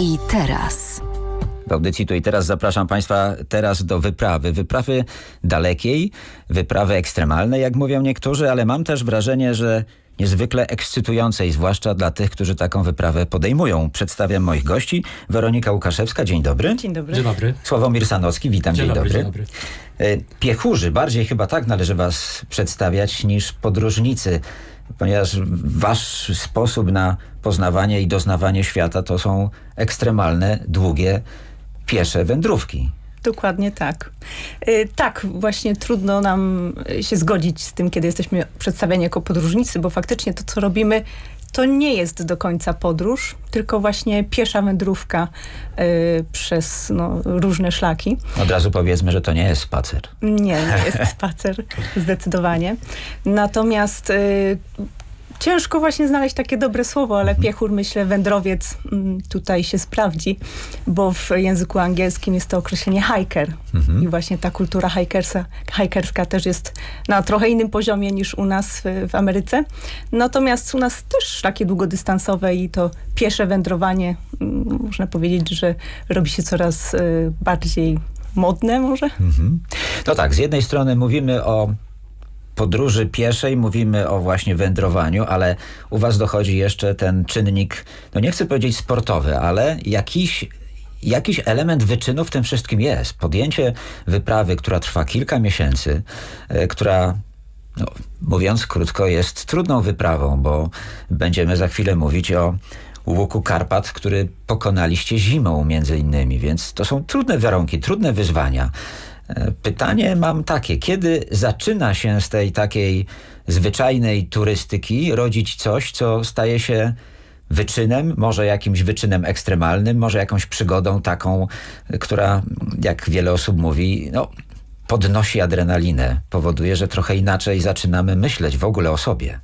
i teraz. W audycji tu i teraz zapraszam Państwa teraz do wyprawy. Wyprawy dalekiej, wyprawy ekstremalnej, jak mówią niektórzy, ale mam też wrażenie, że niezwykle ekscytującej, zwłaszcza dla tych, którzy taką wyprawę podejmują. Przedstawiam moich gości. Weronika Łukaszewska, dzień dobry. Dzień dobry. Dzień dobry. Sławomir Sanocki, witam, dzień, Dzień dobry, dobry. dzień dobry. E, Piechurzy, bardziej chyba tak należy was przedstawiać niż podróżnicy, ponieważ wasz sposób na poznawanie i doznawanie świata to są ekstremalne, długie, piesze wędrówki. Dokładnie tak. Y, tak, właśnie trudno nam y, się zgodzić z tym, kiedy jesteśmy przedstawiani jako podróżnicy, bo faktycznie to, co robimy, to nie jest do końca podróż, tylko właśnie piesza wędrówka y, przez no, różne szlaki. Od razu powiedzmy, że to nie jest spacer. Nie, nie jest spacer, zdecydowanie. Natomiast y, ciężko właśnie znaleźć takie dobre słowo, ale piechur, myślę, wędrowiec mm, tutaj się sprawdzi, bo w języku angielskim jest to określenie hiker. I właśnie ta kultura hikersa, hikerska też jest na trochę innym poziomie niż u nas w, w Ameryce. Natomiast u nas też szlaki długodystansowe i to piesze wędrowanie, mm, można powiedzieć, że robi się coraz y, bardziej modne może. Mhm. No tak, z jednej strony mówimy o podróży pieszej, mówimy o właśnie wędrowaniu, ale u was dochodzi jeszcze ten czynnik, no nie chcę powiedzieć sportowy, ale jakiś Jakiś element wyczynu w tym wszystkim jest. Podjęcie wyprawy, która trwa kilka miesięcy, e, która no, mówiąc krótko, jest trudną wyprawą, bo będziemy za chwilę mówić o łuku Karpat, który pokonaliście zimą między innymi, więc to są trudne warunki, trudne wyzwania. Pytanie mam takie, kiedy zaczyna się z tej takiej zwyczajnej turystyki rodzić coś, co staje się wyczynem, może jakimś wyczynem ekstremalnym, może jakąś przygodą taką, która, jak wiele osób mówi, no, podnosi adrenalinę, powoduje, że trochę inaczej zaczynamy myśleć w ogóle o sobie.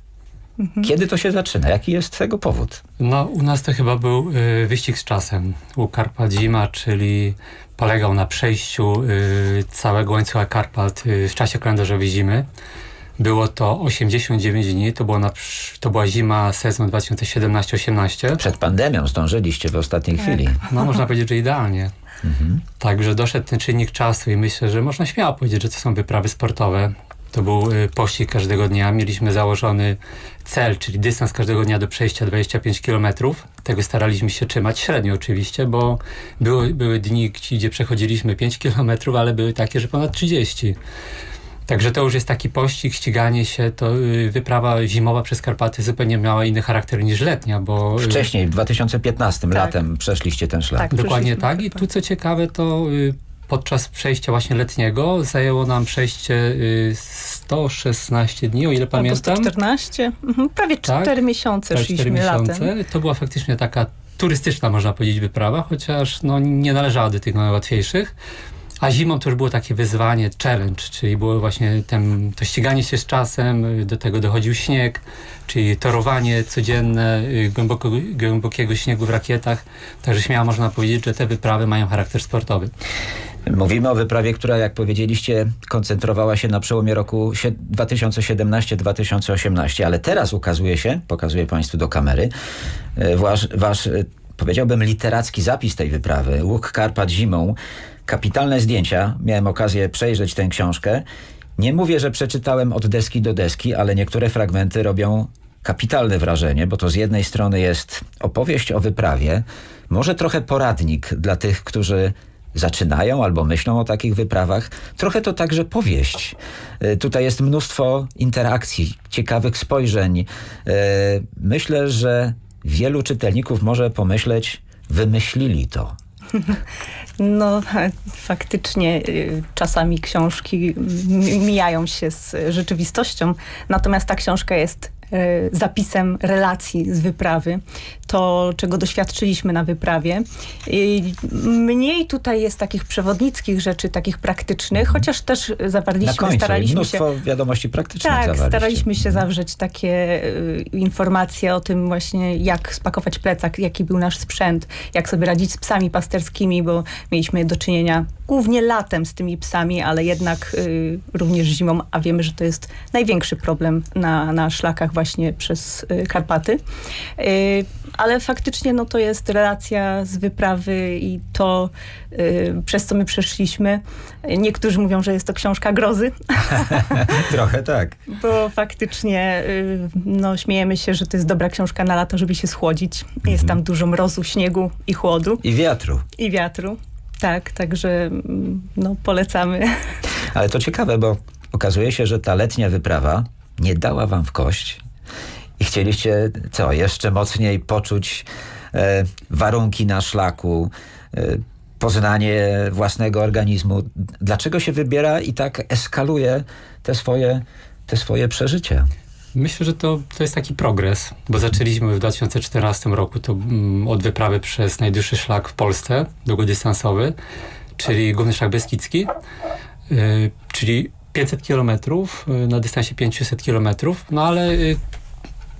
Kiedy to się zaczyna? Jaki jest tego powód? No, u nas to chyba był y, wyścig z czasem. U Karpat Zima, czyli polegał na przejściu y, całego łańcucha Karpat y, w czasie kalendarzowej zimy. Było to 89 dni, to, było na, to była zima sezon 2017-18. Przed pandemią zdążyliście w ostatniej chwili. No, można powiedzieć, że idealnie. Także doszedł ten czynnik czasu i myślę, że można śmiało powiedzieć, że to są wyprawy sportowe. To był y, pościg każdego dnia. Mieliśmy założony cel, czyli dystans każdego dnia do przejścia 25 km. Tego staraliśmy się trzymać średnio oczywiście, bo były, były dni, gdzie przechodziliśmy 5 km, ale były takie, że ponad 30. Także to już jest taki pościg, ściganie się, to y, wyprawa zimowa przez Karpaty zupełnie miała inny charakter niż letnia, bo... y, Wcześniej, w 2015 Tak. latem przeszliście ten szlak. Tak. Dokładnie tak. I tu co ciekawe, to podczas przejścia właśnie letniego zajęło nam przejście y, 116 dni, o ile pamiętam. 114, mhm, prawie Tak. 4 miesiące Tak, szliśmy cztery latem. miesiące. To była faktycznie taka turystyczna, można powiedzieć, wyprawa, chociaż no, nie należała do tych najłatwiejszych. A zimą to już było takie wyzwanie, challenge, czyli było właśnie ten, to ściganie się z czasem, do tego dochodził śnieg, czyli torowanie codzienne y, głęboko, głębokiego śniegu w rakietach. Także śmiało można powiedzieć, że te wyprawy mają charakter sportowy. Mówimy o wyprawie, która, jak powiedzieliście, koncentrowała się na przełomie roku sie- 2017-2018, ale teraz ukazuje się, pokazuję Państwu do kamery, e, wasz, wasz, e, powiedziałbym, literacki zapis tej wyprawy. Łuk Karpat zimą. Kapitalne zdjęcia. Miałem okazję przejrzeć tę książkę. Nie mówię, że przeczytałem od deski do deski, ale niektóre fragmenty robią kapitalne wrażenie, bo to z jednej strony jest opowieść o wyprawie, może trochę poradnik dla tych, którzy zaczynają albo myślą o takich wyprawach. Trochę to także powieść. E, Tutaj jest mnóstwo interakcji, ciekawych spojrzeń. E, Myślę, że wielu czytelników może pomyśleć, wymyślili to. No faktycznie y, czasami książki mijają się z rzeczywistością, natomiast ta książka jest zapisem relacji z wyprawy, to czego doświadczyliśmy na wyprawie. I mniej tutaj jest takich przewodnickich rzeczy, takich praktycznych, chociaż też Na zawarliśmy, końcu staraliśmy się... wiadomości praktycznych Tak, staraliśmy się zawrzeć takie y, informacje o tym właśnie, jak spakować plecak, jaki był nasz sprzęt, jak sobie radzić z psami pasterskimi, bo mieliśmy do czynienia głównie latem z tymi psami, ale jednak y, również zimą, a wiemy, że to jest największy problem na, na szlakach właśnie przez y, Karpaty. Y, ale faktycznie no, to jest relacja z wyprawy i to, y, przez co my przeszliśmy. Niektórzy mówią, że jest to książka grozy, Trochę tak. bo faktycznie no, śmiejemy się, że to jest dobra książka na lato, żeby się schłodzić. Jest tam dużo mrozu, śniegu i chłodu I wiatru. i wiatru. Tak, także mm, no, polecamy. Ale to ciekawe, bo okazuje się, że ta letnia wyprawa nie dała wam w kość i chcieliście co, jeszcze mocniej poczuć e, warunki na szlaku, e, poznanie własnego organizmu. Dlaczego się wybiera i tak eskaluje te swoje, te swoje przeżycia? Myślę, że to, to jest taki progres, bo zaczęliśmy w 2014 roku to mm, od wyprawy przez najdłuższy szlak w Polsce, długodystansowy, czyli Główny Szlak Beskidzki, y, czyli 500 kilometrów y, na dystansie 500 kilometrów, no ale y,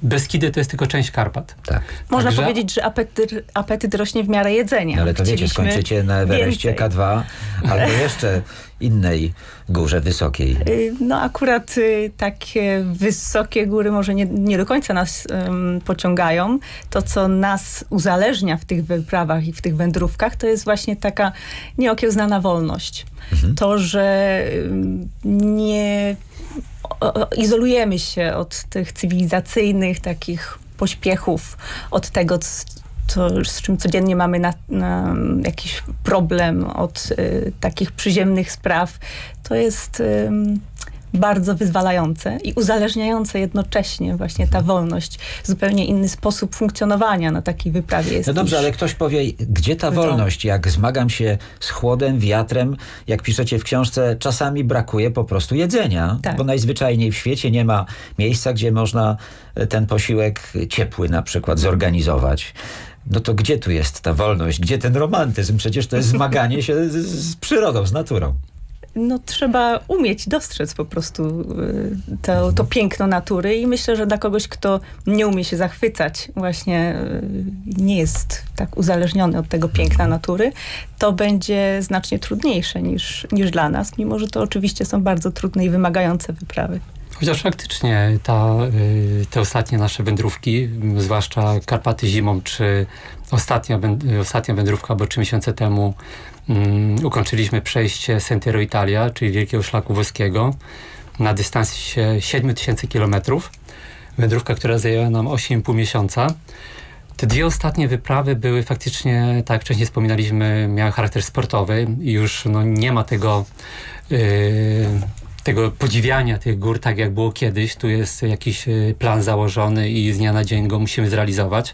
Beskidy to jest tylko część Karpat. Tak. Można Także- powiedzieć, że apetyt, apetyt rośnie w miarę jedzenia. No ale to wiecie, skończycie na Everestie więcej. K2 albo jeszcze innej górze wysokiej. Y, No akurat y, takie wysokie góry może nie, nie do końca nas ym, pociągają. To, co nas uzależnia w tych wyprawach i w tych wędrówkach, to jest właśnie taka nieokiełznana wolność. To, że nie izolujemy się od tych cywilizacyjnych takich pośpiechów, od tego, to, z czym codziennie mamy na, na jakiś problem, od y, takich przyziemnych spraw, to jest ym, bardzo wyzwalające i uzależniające jednocześnie właśnie ta wolność. Zupełnie inny sposób funkcjonowania na takiej wyprawie jest. No dobrze, ale ktoś powie, gdzie ta wolność? Jak zmagam się z chłodem, wiatrem, jak piszecie w książce, czasami brakuje po prostu jedzenia, Tak. bo najzwyczajniej w świecie nie ma miejsca, gdzie można e, ten posiłek ciepły na przykład zorganizować. No to gdzie tu jest ta wolność? Gdzie ten romantyzm? Przecież to jest zmaganie się z, z przyrodą, z naturą. No trzeba umieć dostrzec po prostu y, to, to piękno natury i myślę, że dla kogoś, kto nie umie się zachwycać, właśnie y, nie jest tak uzależniony od tego piękna natury, to będzie znacznie trudniejsze niż, niż dla nas, mimo że to oczywiście są bardzo trudne i wymagające wyprawy. Chociaż faktycznie ta, y, te ostatnie nasze wędrówki, zwłaszcza Karpaty zimą, czy ostatnia, węd- ostatnia wędrówka, bo trzy miesiące temu mm, ukończyliśmy przejście Sentiero Italia, czyli Wielkiego Szlaku Włoskiego, na dystansie 7000 kilometrów. Wędrówka, która zajęła nam 8,5 miesiąca. Te dwie ostatnie wyprawy były faktycznie, tak jak wcześniej wspominaliśmy, miały charakter sportowy i już no, nie ma tego, yy, tego podziwiania tych gór tak jak było kiedyś. Tu jest jakiś yy, plan założony i z dnia na dzień go musimy zrealizować.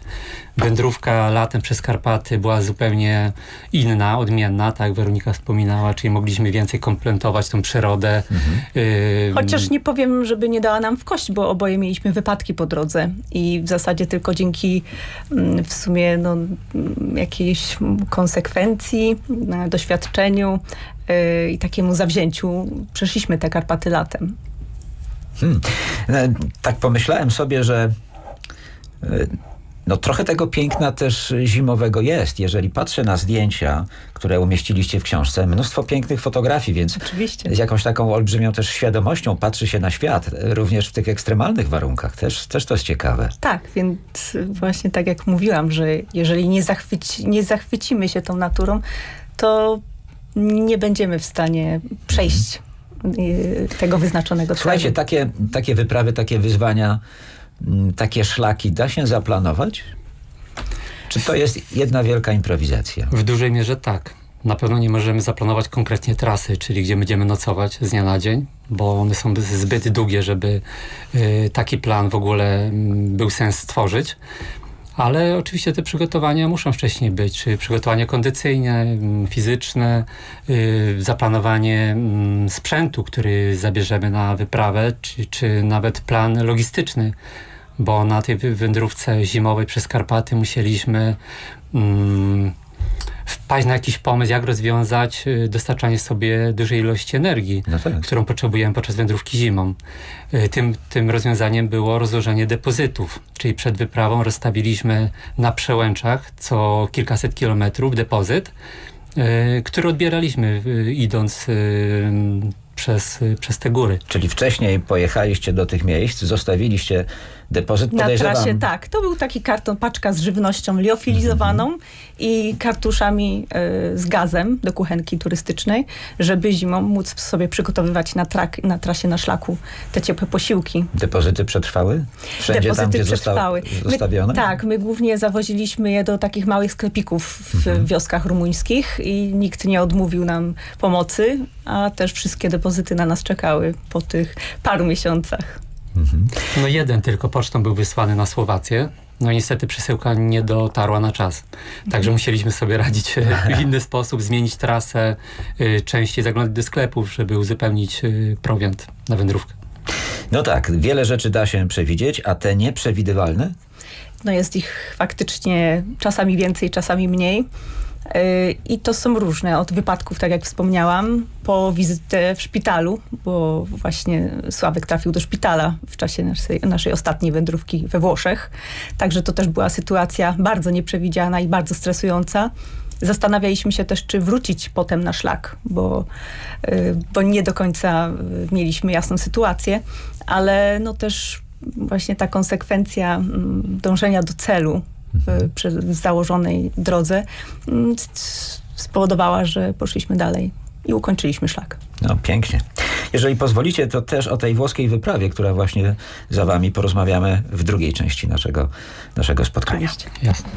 Wędrówka latem przez Karpaty była zupełnie inna, odmienna, tak jak Weronika wspominała, czyli mogliśmy więcej komplementować tą przyrodę. Yy, Chociaż nie powiem, żeby nie dała nam w kość, bo oboje mieliśmy wypadki po drodze i w zasadzie tylko dzięki mm, w sumie no, mm, jakiejś konsekwencji, doświadczeniu y, i takiemu zawzięciu przeszliśmy te Karpaty latem. Hmm. E, Tak pomyślałem sobie, że e, no trochę tego piękna też zimowego jest. Jeżeli patrzę na zdjęcia, które umieściliście w książce, mnóstwo pięknych fotografii, więc Oczywiście. z jakąś taką olbrzymią też świadomością patrzy się na świat, e, również w tych ekstremalnych warunkach. Też, też to jest ciekawe. Tak, więc właśnie tak jak mówiłam, że jeżeli nie, zachwyci, nie zachwycimy się tą naturą, to nie będziemy w stanie przejść y, tego wyznaczonego Słuchajcie, celu. takie, takie wyprawy, takie wyzwania, mm, takie szlaki da się zaplanować? Czy to jest jedna wielka improwizacja? W dużej mierze tak. Na pewno nie możemy zaplanować konkretnie trasy, czyli gdzie będziemy nocować z dnia na dzień, bo one są zbyt długie, żeby y, taki plan w ogóle mm, był sens stworzyć. Ale oczywiście te przygotowania muszą wcześniej być, czyli przygotowanie kondycyjne, mm, fizyczne, y, zaplanowanie mm, sprzętu, który zabierzemy na wyprawę, czy, czy nawet plan logistyczny, bo na tej wędrówce zimowej przez Karpaty musieliśmy mm, wpaść na jakiś pomysł, jak rozwiązać y, dostarczanie sobie dużej ilości energii, No tak. którą potrzebujemy podczas wędrówki zimą. Y, Tym, tym rozwiązaniem było rozłożenie depozytów, czyli przed wyprawą rozstawiliśmy na przełęczach co kilkaset kilometrów depozyt, y, który odbieraliśmy idąc przez, przez te góry. Czyli wcześniej pojechaliście do tych miejsc, zostawiliście depozyt, Na trasie tak. To był taki karton, paczka z żywnością liofilizowaną Mhm. i kartuszami y, z gazem do kuchenki turystycznej, żeby zimą móc sobie przygotowywać na, trak, na trasie, na szlaku te ciepłe posiłki. Depozyty przetrwały? Wszędzie Depozyty tam, gdzie przetrwały. zostawione? My, tak, my głównie zawoziliśmy je do takich małych sklepików w Mhm. wioskach rumuńskich i nikt nie odmówił nam pomocy, a też wszystkie depozyty na nas czekały po tych paru miesiącach. No jeden tylko pocztą był wysłany na Słowację. No niestety przesyłka nie dotarła na czas. Także musieliśmy sobie radzić e, w inny sposób, zmienić trasę, y, częściej zaglądać do sklepów, żeby uzupełnić y, prowiant na wędrówkę. No tak, wiele rzeczy da się przewidzieć, a te nieprzewidywalne? No jest ich faktycznie czasami więcej, czasami mniej. Yy, I to są różne, od wypadków, tak jak wspomniałam, po wizytę w szpitalu, bo właśnie Sławek trafił do szpitala w czasie naszej, naszej ostatniej wędrówki we Włoszech. Także to też była sytuacja bardzo nieprzewidziana i bardzo stresująca. Zastanawialiśmy się też, czy wrócić potem na szlak, bo, yy, bo nie do końca yy, mieliśmy jasną sytuację, ale no też właśnie ta konsekwencja mm, dążenia do celu w, przy w założonej drodze mm, spowodowała, że poszliśmy dalej i ukończyliśmy szlak. No pięknie. Jeżeli pozwolicie, to też o tej włoskiej wyprawie, która właśnie za wami porozmawiamy w drugiej części naszego, naszego spotkania. Oczywiście. Jasne.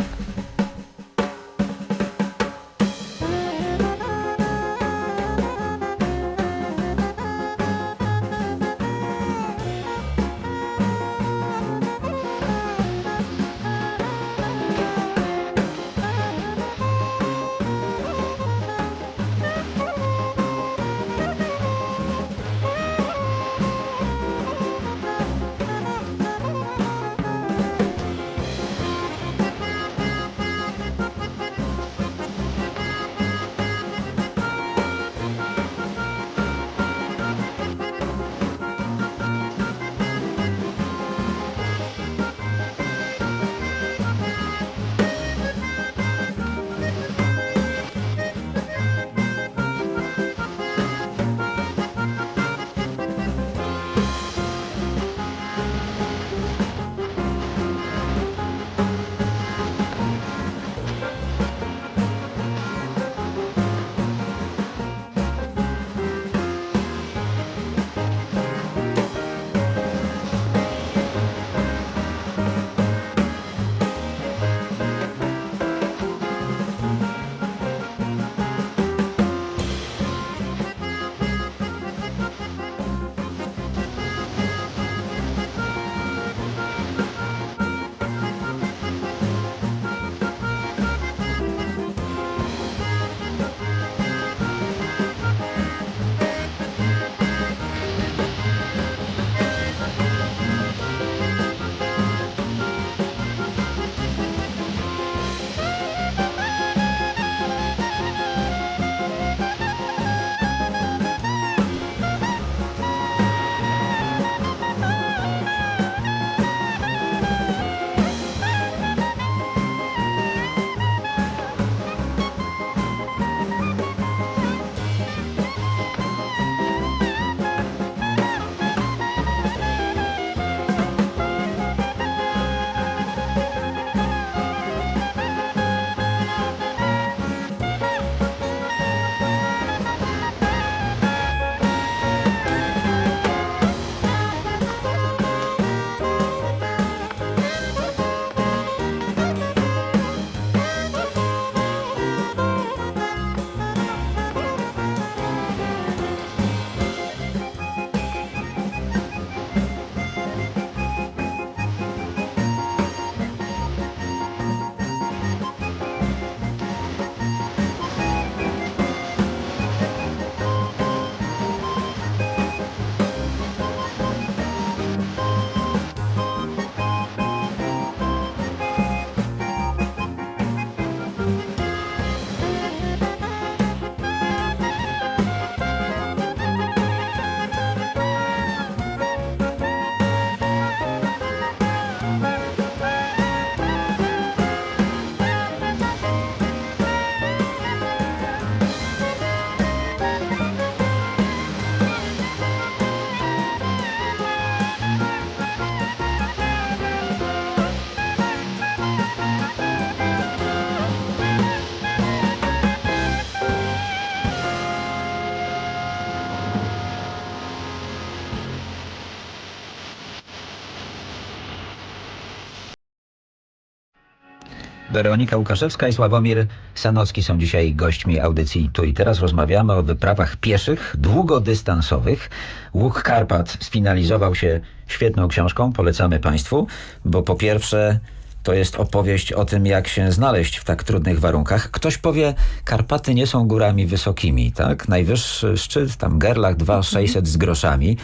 Weronika Łukaszewska i Sławomir Sanocki są dzisiaj gośćmi audycji Tu i Teraz. Rozmawiamy o wyprawach pieszych, długodystansowych. Łuk Karpat sfinalizował się świetną książką, polecamy Państwu, bo po pierwsze to jest opowieść o tym, jak się znaleźć w tak trudnych warunkach. Ktoś powie, Karpaty nie są górami wysokimi, tak? Najwyższy szczyt, tam Gerlach 2600 z groszami.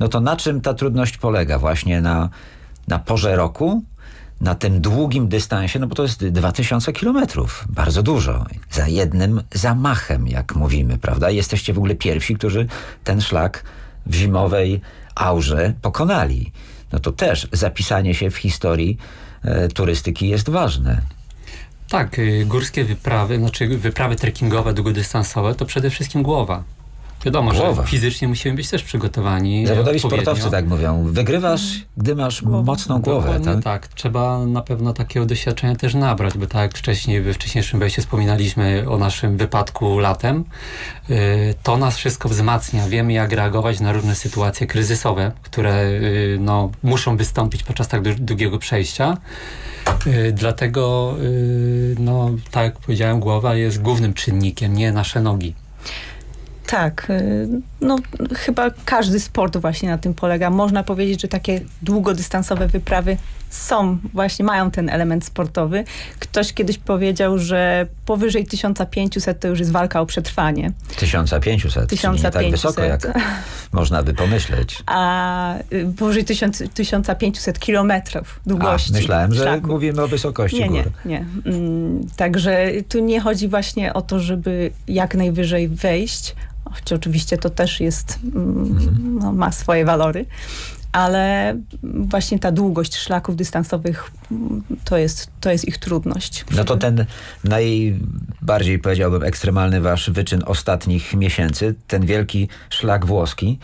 No to na czym ta trudność polega? Właśnie na, na porze roku? Na tym długim dystansie, no bo to jest 2000 kilometrów, bardzo dużo, za jednym zamachem, jak mówimy, prawda? Jesteście w ogóle pierwsi, którzy ten szlak w zimowej aurze pokonali. No to też zapisanie się w historii e, turystyki jest ważne. Tak, y, górskie wyprawy, znaczy wyprawy trekkingowe, długodystansowe, to przede wszystkim głowa. Wiadomo, Głowa. że fizycznie musimy być też przygotowani. Zawodowi sportowcy tak mówią, wygrywasz, gdy masz mocną głowę, tak? tak. Trzeba na pewno takiego doświadczenia też nabrać, bo tak jak wcześniej, we wcześniejszym wejściu wspominaliśmy o naszym wypadku latem, y, to nas wszystko wzmacnia. Wiemy jak reagować na różne sytuacje kryzysowe, które y, no, muszą wystąpić podczas tak długiego przejścia. Y, Dlatego, no, tak jak powiedziałem, głowa jest głównym czynnikiem, nie nasze nogi. Tak, y, no chyba każdy sport właśnie na tym polega. Można powiedzieć, że takie długodystansowe wyprawy są, właśnie mają ten element sportowy. Ktoś kiedyś powiedział, że powyżej 1500 to już jest walka o przetrwanie. 1500, czyli nie tak 1500. wysoko, jak można by pomyśleć. A y, powyżej 1000, 1500 kilometrów długości. A, myślałem, że szlaku. mówimy o wysokości Nie, nie, góry. nie. Mm, Także tu nie chodzi właśnie o to, żeby jak najwyżej wejść, choć oczywiście to też jest, mm, no, ma swoje walory, ale właśnie ta długość szlaków dystansowych mm, to jest, to jest ich trudność. No to ten najbardziej powiedziałbym ekstremalny wasz wyczyn ostatnich miesięcy, ten wielki szlak włoski.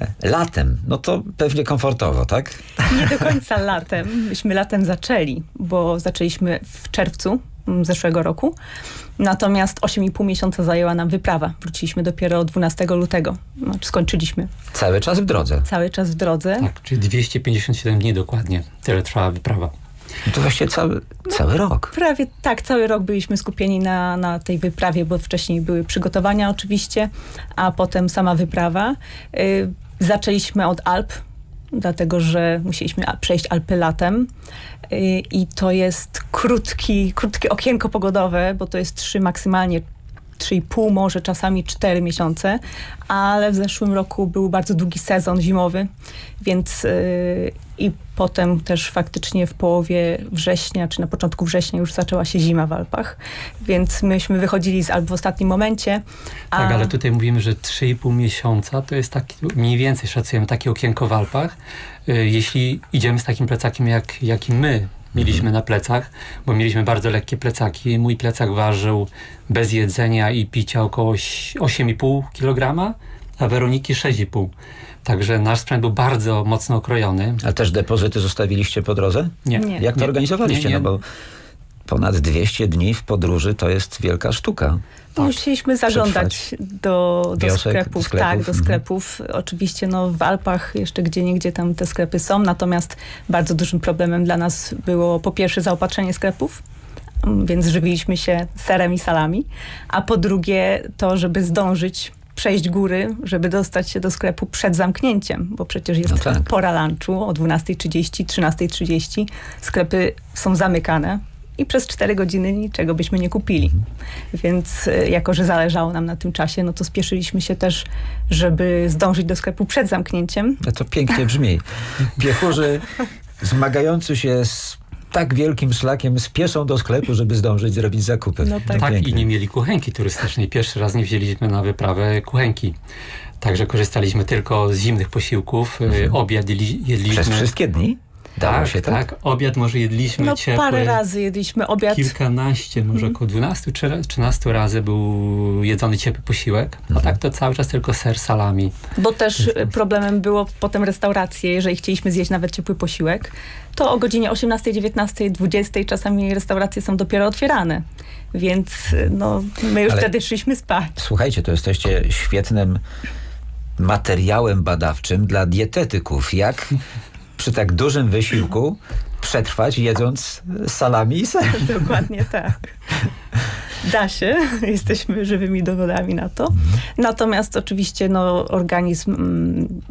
e, Latem, no to pewnie komfortowo, tak? Nie do końca latem. Myśmy latem zaczęli, bo zaczęliśmy w czerwcu zeszłego roku. Natomiast 8,5 miesiąca zajęła nam wyprawa. Wróciliśmy dopiero 12 lutego. Znaczy skończyliśmy Cały czas w drodze. cały czas w drodze. Tak, czyli 257 dni dokładnie. Tyle trwała wyprawa. No to właściwie cały, cały rok. Prawie tak, cały rok byliśmy skupieni na, na tej wyprawie, bo wcześniej były przygotowania oczywiście, a potem sama wyprawa. Y, zaczęliśmy od Alp, dlatego że musieliśmy przejść Alpy latem. Y, I to jest krótki, krótkie okienko pogodowe, bo to jest trzy maksymalnie 3,5, może czasami 4 miesiące, ale w zeszłym roku był bardzo długi sezon zimowy, więc yy, i potem też faktycznie w połowie września, czy na początku września już zaczęła się zima w Alpach, więc myśmy wychodzili z Alp w ostatnim momencie. A Tak, ale tutaj mówimy, że 3,5 miesiąca to jest taki, mniej więcej szacujemy takie okienko w Alpach. Y, Jeśli idziemy z takim plecakiem, jak, jaki my mieliśmy na plecach, bo mieliśmy bardzo lekkie plecaki. Mój plecak ważył bez jedzenia i picia około ś- 8,5 kg, a Weroniki 6,5. Także nasz sprzęt był bardzo mocno okrojony. Ale też depozyty zostawiliście po drodze? Nie. Nie. Jak to Nie, organizowaliście? nie, nie. No bo ponad 200 dni w podróży to jest wielka sztuka. No, Musieliśmy zaglądać do, do sklepów, sklepów, tak, do mhm. sklepów. Oczywiście no, w Alpach jeszcze gdzie niegdzie tam te sklepy są, natomiast bardzo dużym problemem dla nas było po pierwsze zaopatrzenie sklepów, mm, więc żywiliśmy się serem i salami, a po drugie to, żeby zdążyć przejść góry, żeby dostać się do sklepu przed zamknięciem, bo przecież jest No tak. pora lunchu o 12.30, 13.30. Sklepy są zamykane i przez 4 godziny niczego byśmy nie kupili. Więc y, jako, że zależało nam na tym czasie, no to spieszyliśmy się też, żeby zdążyć do sklepu przed zamknięciem. No to pięknie brzmi. Piechurzy zmagający się z tak wielkim szlakiem spieszą do sklepu, żeby zdążyć zrobić zakupy. No tak. Tak, pięknie. i nie mieli kuchenki turystycznej. Pierwszy raz nie wzięliśmy na wyprawę kuchenki. Także korzystaliśmy tylko z zimnych posiłków. Y, Obiad jedli, jedliśmy. Przez wszystkie dni? Dało tak, się tak? tak. Obiad może jedliśmy No ciepły. parę razy jedliśmy obiad. Kilkanaście, może około 12 czy 13 razy był jedzony ciepły posiłek. A tak to cały czas tylko ser salami. Bo też y, problemem było potem restauracje, jeżeli chcieliśmy zjeść nawet ciepły posiłek, to o godzinie 18, 19, 20 czasami restauracje są dopiero otwierane. Więc y, no, my już Ale- wtedy szliśmy spać. Słuchajcie, to jesteście świetnym materiałem badawczym dla dietetyków. Jak przy tak dużym wysiłku przetrwać jedząc salami i ser. Dokładnie tak. Da się, jesteśmy żywymi dowodami na to. Natomiast oczywiście no, organizm mm,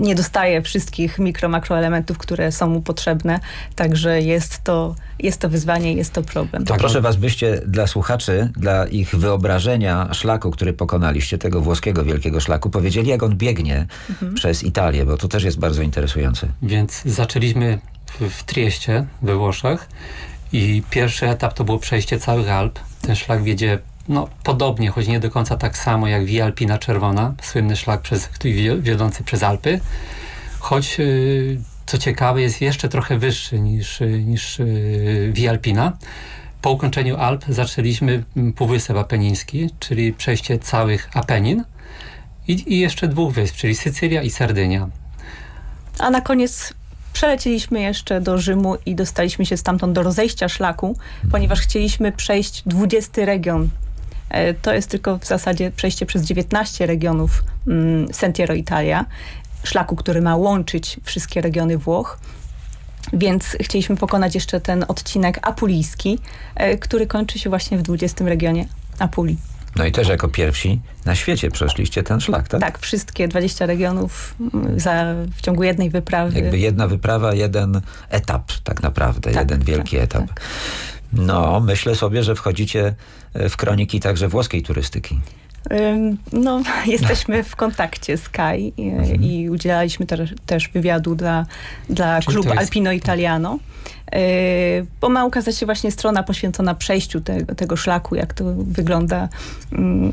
nie dostaje wszystkich mikro, makroelementów, które są mu potrzebne, także jest to, jest to wyzwanie, jest to problem. To Tak, proszę was, byście dla słuchaczy, dla ich wyobrażenia szlaku, który pokonaliście, tego włoskiego wielkiego szlaku, powiedzieli, jak on biegnie przez Italię, bo to też jest bardzo interesujące. Więc zaczęliśmy w, w Trieście we Włoszech i pierwszy etap to było przejście całych Alp. Ten szlak wiedzie no, podobnie, choć nie do końca tak samo jak Via Alpina Czerwona, słynny szlak przez, wi- wiodący przez Alpy. Choć, y, co ciekawe, jest jeszcze trochę wyższy niż, y, niż y, Via Alpina. Po ukończeniu Alp zaczęliśmy mm, Półwysep Apeniński, czyli przejście całych Apenin i, i jeszcze dwóch wysp, czyli Sycylia i Sardynia. A na koniec przelecieliśmy jeszcze do Rzymu i dostaliśmy się stamtąd do rozejścia szlaku, ponieważ chcieliśmy przejść 20 region. E, To jest tylko w zasadzie przejście przez 19 regionów mm, Sentiero Italia, szlaku, który ma łączyć wszystkie regiony Włoch. Więc chcieliśmy pokonać jeszcze ten odcinek apulijski, e, który kończy się właśnie w 20 regionie Apulii. No i też jako pierwsi na świecie przeszliście ten szlak, tak? Tak, wszystkie 20 regionów mm, za, w ciągu jednej wyprawy. Jakby jedna wyprawa, jeden etap tak naprawdę, Tak, jeden wielki tak, etap. No, myślę sobie, że wchodzicie e, w kroniki także włoskiej turystyki. No, jesteśmy w kontakcie z Kai i, Mhm. i udzielaliśmy też, też wywiadu dla, dla Czyli klubu jest- Alpino Italiano. Yy, bo ma ukazać się właśnie strona poświęcona przejściu tego, tego szlaku, jak to wygląda,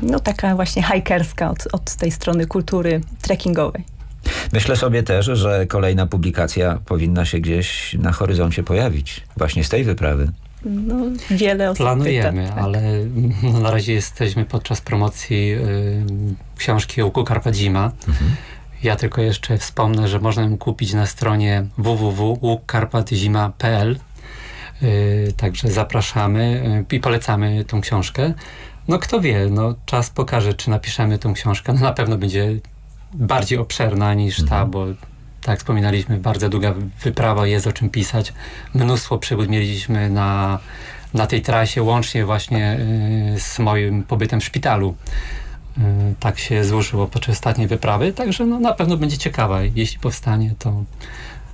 no taka właśnie hajkerska od, od tej strony kultury trekkingowej. Myślę sobie też, że kolejna publikacja powinna się gdzieś na horyzoncie pojawić. Właśnie z tej wyprawy. No, wiele osób Planujemy, pyta, tak. ale no, na razie jesteśmy podczas promocji y, książki Łuku Karpadzima. Ja tylko jeszcze wspomnę, że można ją kupić na stronie www.łukkarpatzima.pl y, Także zapraszamy y, i polecamy tą książkę. No kto wie, no czas pokaże, czy napiszemy tą książkę. No, na pewno będzie bardziej obszerna niż ta, bo tak wspominaliśmy, bardzo długa wyprawa, jest o czym pisać. Mnóstwo przygód mieliśmy na, na tej trasie, łącznie właśnie y, z moim pobytem w szpitalu. Y, tak się złożyło podczas ostatniej wyprawy, także no, na pewno będzie ciekawa. Jeśli powstanie, to,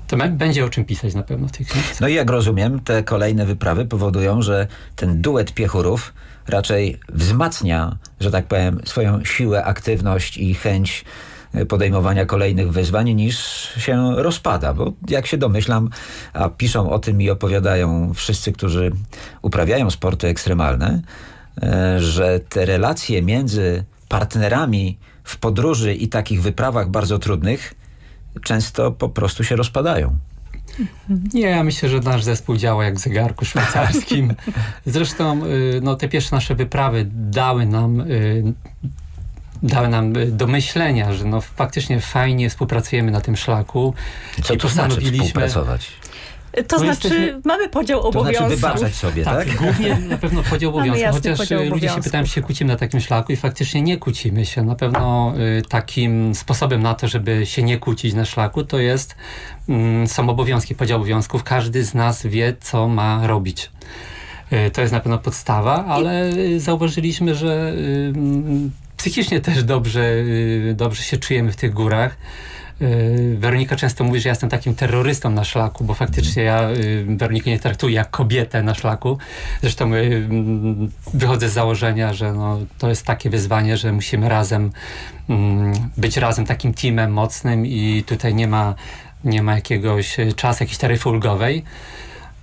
to będzie o czym pisać na pewno w. No i jak rozumiem, te kolejne wyprawy powodują, że ten duet piechurów raczej wzmacnia, że tak powiem, swoją siłę, aktywność i chęć podejmowania kolejnych wyzwań niż się rozpada, bo jak się domyślam, a piszą o tym i opowiadają wszyscy, którzy uprawiają sporty ekstremalne, e, że te relacje między partnerami w podróży i takich wyprawach bardzo trudnych często po prostu się rozpadają. Nie, ja myślę, że nasz zespół działa jak w zegarku szwajcarskim. Zresztą y, no, te pierwsze nasze wyprawy dały nam, y, dały nam y, do myślenia, że no, faktycznie fajnie współpracujemy na tym szlaku. Co I to znaczy postanowiliśmy- współpracować? To No znaczy, jesteśmy- mamy podział To znaczy obowiązków. wybaczać sobie, tak? Tak, głównie na pewno podział obowiązków, chociaż podział y, ludzie się obowiązków. pytają, czy się kłócimy na takim szlaku i faktycznie nie kłócimy się. Na pewno y, takim sposobem na to, żeby się nie kłócić na szlaku, to jest, mm, są obowiązki, podział obowiązków. Każdy z nas wie, co ma robić. Y, To jest na pewno podstawa, ale y, zauważyliśmy, że y, mm, psychicznie też dobrze, y, dobrze się czujemy w tych górach. Y, Weronika często mówi, że ja jestem takim terrorystą na szlaku, bo faktycznie ja y, Weronikę nie traktuję jak kobietę na szlaku. Zresztą mm, wychodzę z założenia, że no, to jest takie wyzwanie, że musimy razem mm, być razem takim teamem mocnym i tutaj nie ma, nie ma jakiegoś czasu, jakiejś taryfy ulgowej.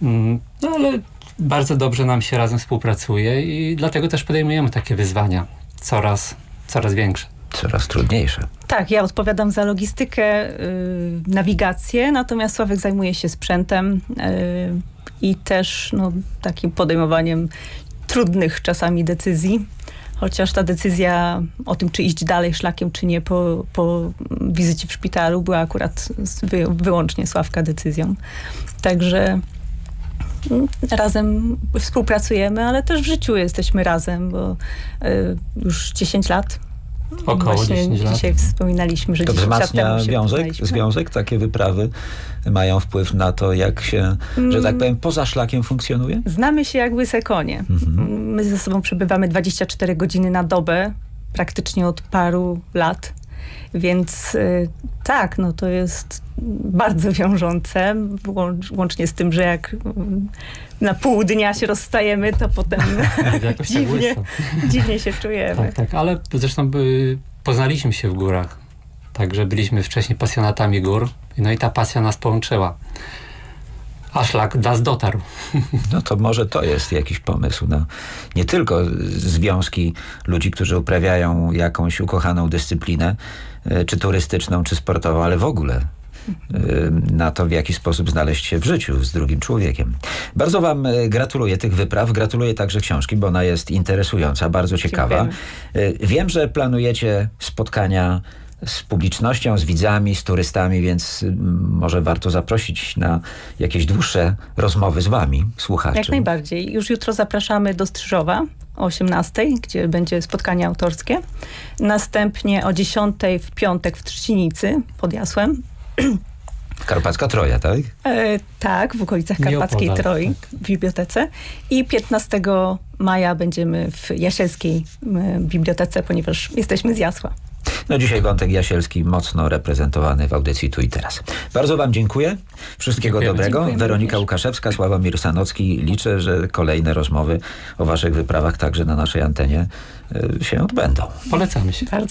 Mm, No ale bardzo dobrze nam się razem współpracuje i dlatego też podejmujemy takie wyzwania coraz, coraz większe. Coraz trudniejsze. Tak, ja odpowiadam za logistykę, y, nawigację, natomiast Sławek zajmuje się sprzętem y, i też no, takim podejmowaniem trudnych czasami decyzji. Chociaż ta decyzja o tym, czy iść dalej szlakiem, czy nie po, po wizycie w szpitalu była akurat wyłącznie Sławka decyzją. Także razem współpracujemy, ale też w życiu jesteśmy razem, bo y, już 10 lat Około Właśnie 10 lat. dzisiaj wspominaliśmy, że To 10 lat wzmacnia temu się związek? poznaliśmy. Związek? Takie wyprawy mają wpływ na to, jak się, że tak powiem, poza szlakiem funkcjonuje? Znamy się jak łyse konie. My ze sobą przebywamy 24 godziny na dobę, praktycznie od paru lat. Więc y, tak, no to jest bardzo wiążące, łącz, łącznie z tym, że jak mm, na pół dnia się rozstajemy, to potem Jakoś tak dziwnie, dziwnie się czujemy. Tak, tak, ale zresztą y, poznaliśmy się w górach. Także byliśmy wcześniej pasjonatami gór, no i ta pasja nas połączyła. A szlak nas dotarł. No to może to jest jakiś pomysł na nie tylko związki ludzi, którzy uprawiają jakąś ukochaną dyscyplinę, e, czy turystyczną, czy sportową, ale w ogóle e, na to, w jaki sposób znaleźć się w życiu z drugim człowiekiem. Bardzo Wam e, gratuluję tych wypraw, gratuluję także książki, bo ona jest interesująca, bardzo ciekawa. Wiem, że planujecie spotkania z publicznością, z widzami, z turystami, więc mm, może warto zaprosić na jakieś dłuższe rozmowy z Wami, słuchaczy. Jak najbardziej. Już jutro zapraszamy do Strzyżowa o 18, gdzie będzie spotkanie autorskie. Następnie o 10 w piątek w Trzcinicy pod Jasłem. Karpacka Troja, tak? E, tak, w okolicach Karpackiej opodal, Troi, w bibliotece. I 15 maja będziemy w Jasielskiej bibliotece, ponieważ jesteśmy z Jasła. No dzisiaj wątek jasielski mocno reprezentowany w audycji Tu i Teraz. Bardzo Wam dziękuję. Wszystkiego Dziękujemy. dobrego. Dziękujemy Weronika również. Łukaszewska, Sławomir Sanocki. Liczę, że kolejne rozmowy o Waszych wyprawach także na naszej antenie y, się odbędą. Polecamy się. Bardzo